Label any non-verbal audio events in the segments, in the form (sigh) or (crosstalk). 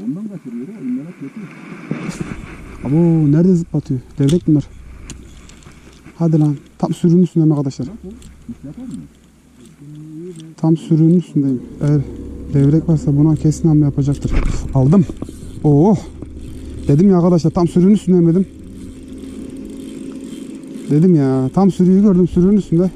Ondan kaçırıyor ha. İnlemek kötü. Abo nerede zıplatıyor? Levrek bunlar. Hadi lan. Tam sürünün üstündeyim arkadaşlar. Tam sürünün üstündeyim. Eğer levrek varsa buna kesin hamle yapacaktır. Aldım. Oo. Dedim ya arkadaşlar tam sürünün üstündeyim dedim. Dedim ya tam sürüyü gördüm sürünün üstünde.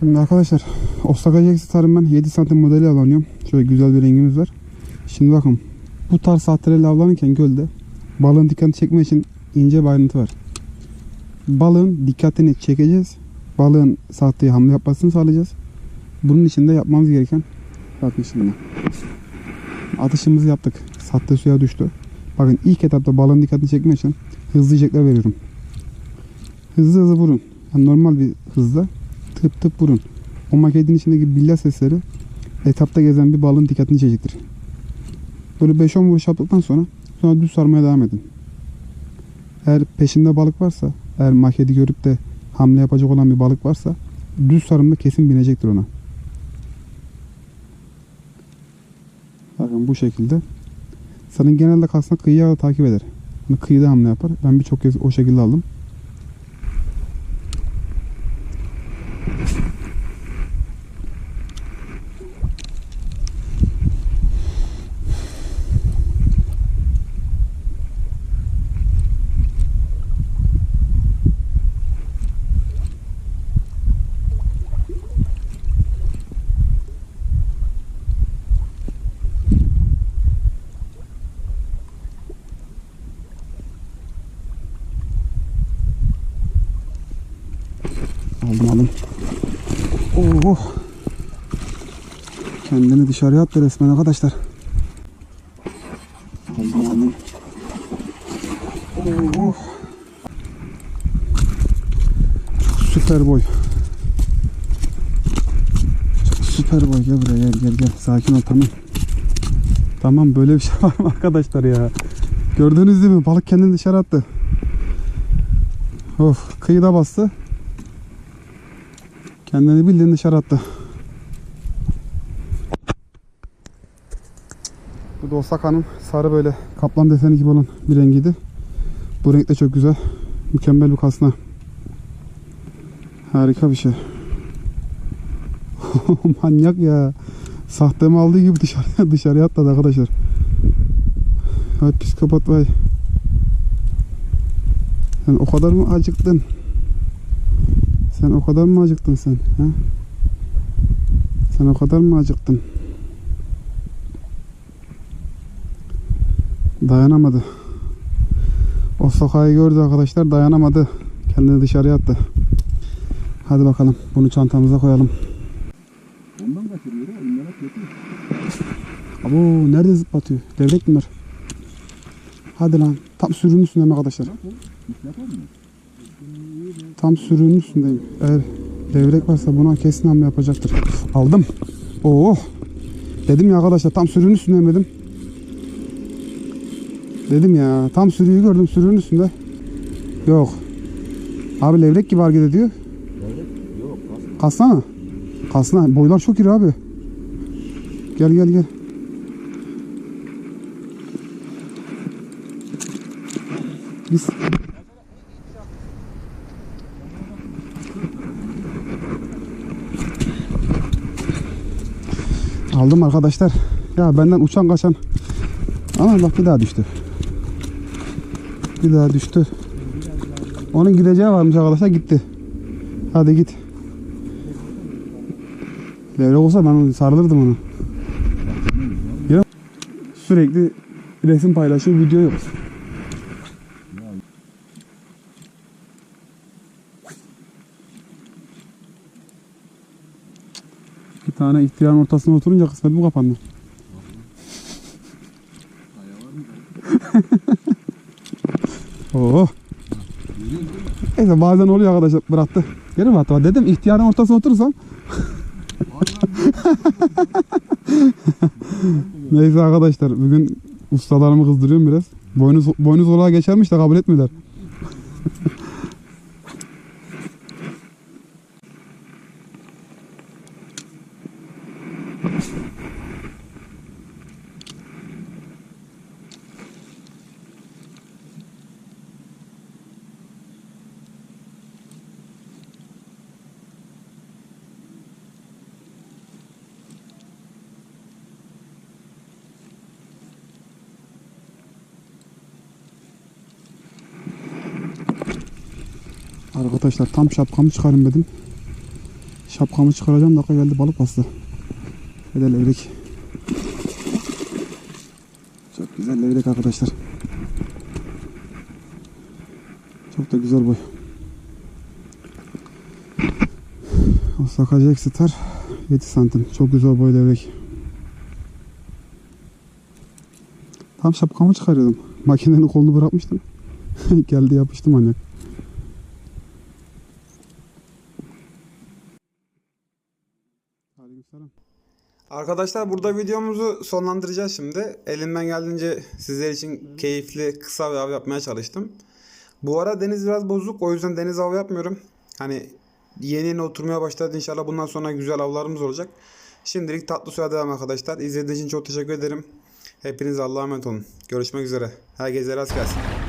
Şimdi arkadaşlar Osaka Jax'i tarım ben 7 santim modeli alanıyorum. Şöyle güzel bir rengimiz var. Şimdi bakın bu tarz saatlerle avlanırken gölde balığın dikkatini çekmek için ince bir ayrıntı var. Balığın dikkatini çekeceğiz. Balığın sahteye hamle yapmasını sağlayacağız. Bunun için de yapmamız gereken bakın şimdi. Atışımızı yaptık. Sahte suya düştü. Bakın ilk etapta balığın dikkatini çekmek için hızlı icekler veriyorum. Hızlı hızlı vurun. Yani normal bir hızla tıp tıp vurun. O maketin içindeki billa sesleri etapta gezen bir balığın dikkatini çekecektir. Böyle 5-10 vuruş yaptıktan sonra sonra düz sarmaya devam edin. Eğer peşinde balık varsa, eğer maketi görüp de hamle yapacak olan bir balık varsa düz sarımda kesin binecektir ona. Bakın bu şekilde. Senin genelde kalsına kıyıya takip eder. Hani kıyıda hamle yapar. Ben birçok kez o şekilde aldım. Aldım aldım. Oh. Kendini dışarıya attı resmen arkadaşlar. Aldım aldım. Oh. Süper boy. Süper boy. Gel buraya gel gel gel. Sakin ol tamam. Tamam böyle bir şey var mı arkadaşlar ya? Gördünüz değil mi? Balık kendini dışarı attı. Of kıyıda bastı. Kendini bildiğin dışarı attı. Bu da Osaka'nın sarı böyle kaplan deseni gibi olan bir rengiydi. Bu renk de çok güzel. Mükemmel bir kasna. Harika bir şey. (laughs) Manyak ya. Sahtemi aldığı gibi dışarıya dışarıya atladı arkadaşlar. Ay psikopat vay. Sen o kadar mı acıktın? Sen o kadar mı acıktın sen? Ha? Sen o kadar mı acıktın? Dayanamadı. O sokağı gördü arkadaşlar dayanamadı. Kendini dışarıya attı. Hadi bakalım bunu çantamıza koyalım. Ondan kaçırıyor. Abo nerede zıplatıyor? Levrek bunlar. Hadi lan. Tam sürünün üstündeyim arkadaşlar. Nasıl? Hiç yapar mı? Tam sürünün üstündeyim. Eğer levrek varsa buna kesin hamle yapacaktır. Aldım. Oo. Dedim ya arkadaşlar tam sürünün üstündeyim dedim. Ya tam sürüyü gördüm sürünün üstünde. Yok. Abi levrek gibi hareket ediyor. Evet. Yok. Mı? Kasna. Boylar çok iri abi. Gel gel gel. Biz Aldım arkadaşlar. Ya benden uçan kaçan. Ama bak bir daha düştü. Bir daha düştü. Onun gideceği varmış arkadaşlar gitti. Hadi git. Levrek olsa ben sarılırdım onu. Sürekli resim paylaşıyor, video yok. Bir tane ihtiyarın ortasına oturunca kısmet bu kapandı. (laughs) Oo. Neyse bazen oluyor arkadaşlar bıraktı. Geri mi attı? Dedim ihtiyarın ortasına oturursam. (laughs) Neyse arkadaşlar bugün ustalarımı kızdırıyorum biraz. Boynuz, boynuz olağa geçermiş de kabul etmiyorlar. (laughs) Arkadaşlar tam şapkamı çıkarın dedim. Şapkamı çıkaracağım dakika geldi balık bastı. De levrek. Çok güzel levrek arkadaşlar. Çok da güzel boy. Osaka Jack Star 7 santim. Çok güzel boy levrek. Tam şapkamı çıkarıyordum. Makinenin kolunu bırakmıştım. (laughs) Geldi yapıştı manyak. Arkadaşlar burada videomuzu sonlandıracağız şimdi. Elimden geldiğince sizler için keyifli kısa bir av yapmaya çalıştım. Bu ara deniz biraz bozuk o yüzden deniz avı yapmıyorum. Hani yeni yeni oturmaya başladı inşallah bundan sonra güzel avlarımız olacak. Şimdilik tatlı suya devam arkadaşlar. İzlediğiniz için çok teşekkür ederim. Hepiniz Allah'a emanet olun. Görüşmek üzere. Herkese rast gelsin.